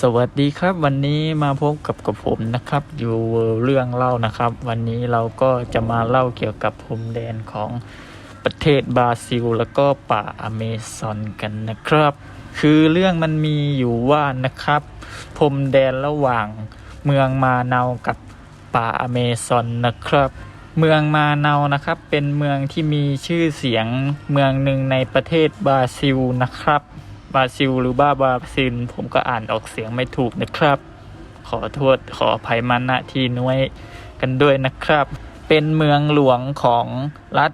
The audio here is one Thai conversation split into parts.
สวัสดีครับวันนี้มาพบกับกับผมนะครับ อยู่เรื่องเล่านะครับ วันนี้เราก็จะมาเล่าเกี่ยวกับพรมแดนของประเทศบราซิล แล้วก็ป่าอเมซอนกันนะครับ คือเรื่องมันมีอยู่ว่านะครับ พรมแดนระหว่างเมืองมาเนากับป่าอเมซอนนะครับ เมืองมาเนานะครับ เป็นเมืองที่มีชื่อเสียงเมืองหนึ่งในประเทศบราซิลนะครับ บราซิลหรือบ้าบาซิลผมก็อ่านออกเสียงไม่ถูกนะครับ ขอโทษขออภัยมาณที่น้วยกันด้วยนะครับ เป็นเมืองหลวงของรัฐ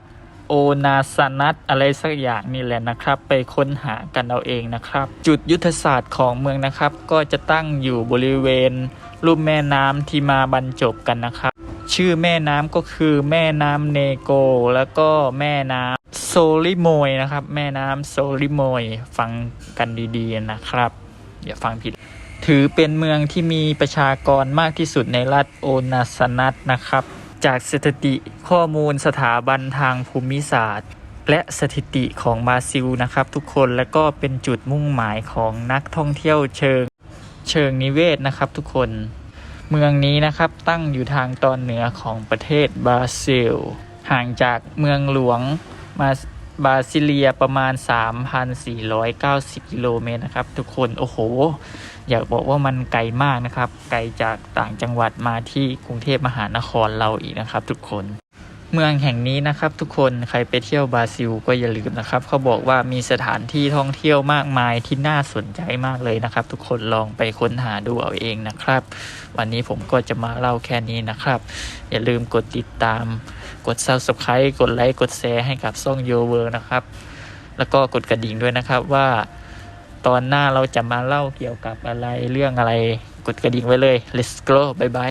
โอนาซานัตอะไรสักอย่างนี่แหละนะครับ ไปค้นหากันเอาเองนะครับ จุดยุทธศาสตร์ของเมืองนะครับ ก็จะตั้งอยู่บริเวณรูปแม่น้ำที่มาบรรจบกันนะครับ ชื่อแม่น้ำก็คือแม่น้ำเนโก แล้วก็แม่น้ำ โซลิโมยนะครับ แม่น้ำโซลิโมยฟังกันดีๆนะครับอย่าฟังผิด ถือเป็นเมืองที่มีประชากรมากที่สุดในรัฐโอนาสนัตนะครับ จากสถิติข้อมูลสถาบันทางภูมิศาสตร์ และสถิติของบราซิลนะครับ ทุกคนและก็เป็นจุดมุ่งหมายของนักท่องเที่ยวเชิงเชิงนิเวศนะครับ ทุกคนเมืองนี้นะครับตั้งอยู่ทางตอนเหนือของประเทศบราซิล ห่างจากเมืองหลวง มาบาซิเลียประมาณ 3,490 กิโลเมตรนะครับ ทุกคนโอ้โห อยากบอกว่ามันไกลมากนะครับ ไกลจากต่างจังหวัดมาที่กรุงเทพมหานครเราอีกนะครับ ทุกคนเมืองแห่งนี้นะครับทุกคนใครไปเที่ยวบราซิลก็อย่าลืมนะครับเขาบอกว่ามีสถานที่ท่องเที่ยวมากมายที่น่าสนใจมากเลยนะครับ ทุกคนลองไปค้นหาดูเอาเองนะครับ วันนี้ผมก็จะมาเล่าแค่นี้นะครับ อย่าลืมกดติดตาม ด subscribe กดไลค์กดแชร์ให้กับซ่องโยเวอร์นะครับ แล้วก็กดกระดิ่งด้วยนะครับว่าตอนหน้าเราจะมาเล่าเกี่ยวกับอะไรเรื่องอะไร กดกระดิ่งไว้เลย let's go บายบาย